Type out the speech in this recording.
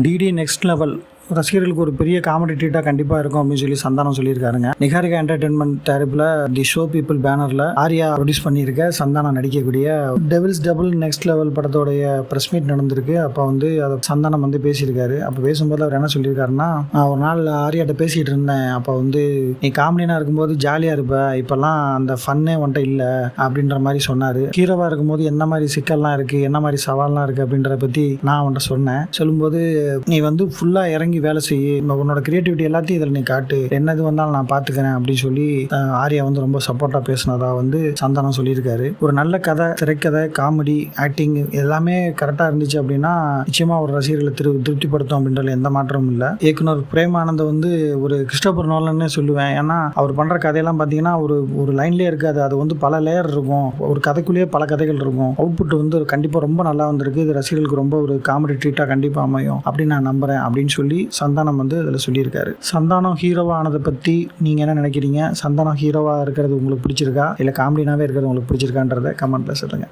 DD next level ரசிகர்களுக்கு ஒரு பெரிய காமெடி ட்ரீட்டாக கண்டிப்பாக இருக்கும் அப்படின்னு சொல்லி சந்தானம் சொல்லியிருக்காருங்க. நிகாரிகா என்டர்டைன்மெண்ட் தரப்பில் தி ஷோ பீப்புள் பேனரில் ஆர்யா ப்ரொடியூஸ் பண்ணியிருக்க சந்தானம் நடிக்கக்கூடிய டெவில்ஸ் டபுள் நெக்ஸ்ட் லெவல் படத்தோடைய ப்ரெஸ் மீட் நடந்திருக்கு. அப்போ வந்து அதை சந்தானம் வந்து பேசியிருக்காரு. அப்போ பேசும்போது அவர் என்ன சொல்லியிருக்காருன்னா நான் ஒரு நாள் ஆர்யாட்ட பேசிகிட்டு இருந்தேன். அப்போ வந்து நீ காமெடினா இருக்கும்போது ஜாலியாக இருப்ப. இப்போல்லாம் அந்த ஃபன்னே உன்ட்ட இல்லை. அப்படின்ற மாதிரி சொன்னார். ஹீரோவாக இருக்கும்போது என்ன மாதிரி சிக்கல்லாம் இருக்குது என்ன மாதிரி சவால்லாம் இருக்குது அப்படின்றத பற்றி நான் அவன்கிட்ட சொன்னேன். சொல்லும்போது நீ வந்து ஃபுல்லாக இறங்கி வேலை செய்யு உன்னோட கிரியேட்டிவிட்டி எல்லாத்தையும் இதில் நீ காட்டு. என்னது வந்தாலும் நான் பார்த்துக்கிறேன் அப்படின்னு சொல்லி ஆர்யா வந்து ரொம்ப சப்போர்ட்டாக பேசினதா வந்து சந்தானம் சொல்லியிருக்காரு. ஒரு நல்ல கதை திரைக்கதை காமெடி ஆக்டிங் எல்லாமே கரெக்டாக இருந்துச்சு அப்படின்னா நிச்சயமாக ஒரு ரசிகர்களை திரு திருப்திப்படுத்தும் அப்படின்றதுல எந்த மாற்றமும் இல்லை. இயக்குனர் பிரேமானந்த் வந்து ஒரு கிறிஸ்டோபர் நோலன்னே சொல்லுவேன். ஏன்னா அவர் பண்ணுற கதையெல்லாம் பார்த்தீங்கன்னா ஒரு ஒரு லைன்லேயே இருக்காது. அது வந்து பல லேயர் இருக்கும். ஒரு கதைக்குள்ளேயே பல கதைகள் இருக்கும். அவுட்புட் வந்து கண்டிப்பாக ரொம்ப நல்லா வந்திருக்கு. இது ரசிகர்களுக்கு ரொம்ப ஒரு காமெடி ட்ரீட்டாக கண்டிப்பாக அமையும். அப்படின்னு நான் நம்புகிறேன் அப்படின்னு சொல்லி சந்தானம் வந்து இதில் சொல்லியிருக்காரு. சந்தானம் ஹீரோவா ஆனதை பற்றி நீங்கள் என்ன நினைக்கிறீங்க? சந்தானம் ஹீரோவாக இருக்கிறது உங்களுக்கு பிடிச்சிருக்கா? இல்லை காமெடினாவே இருக்கிறது உங்களுக்கு பிடிச்சிருக்கான்றதை கமெண்ட்டில் சொல்லுங்கள்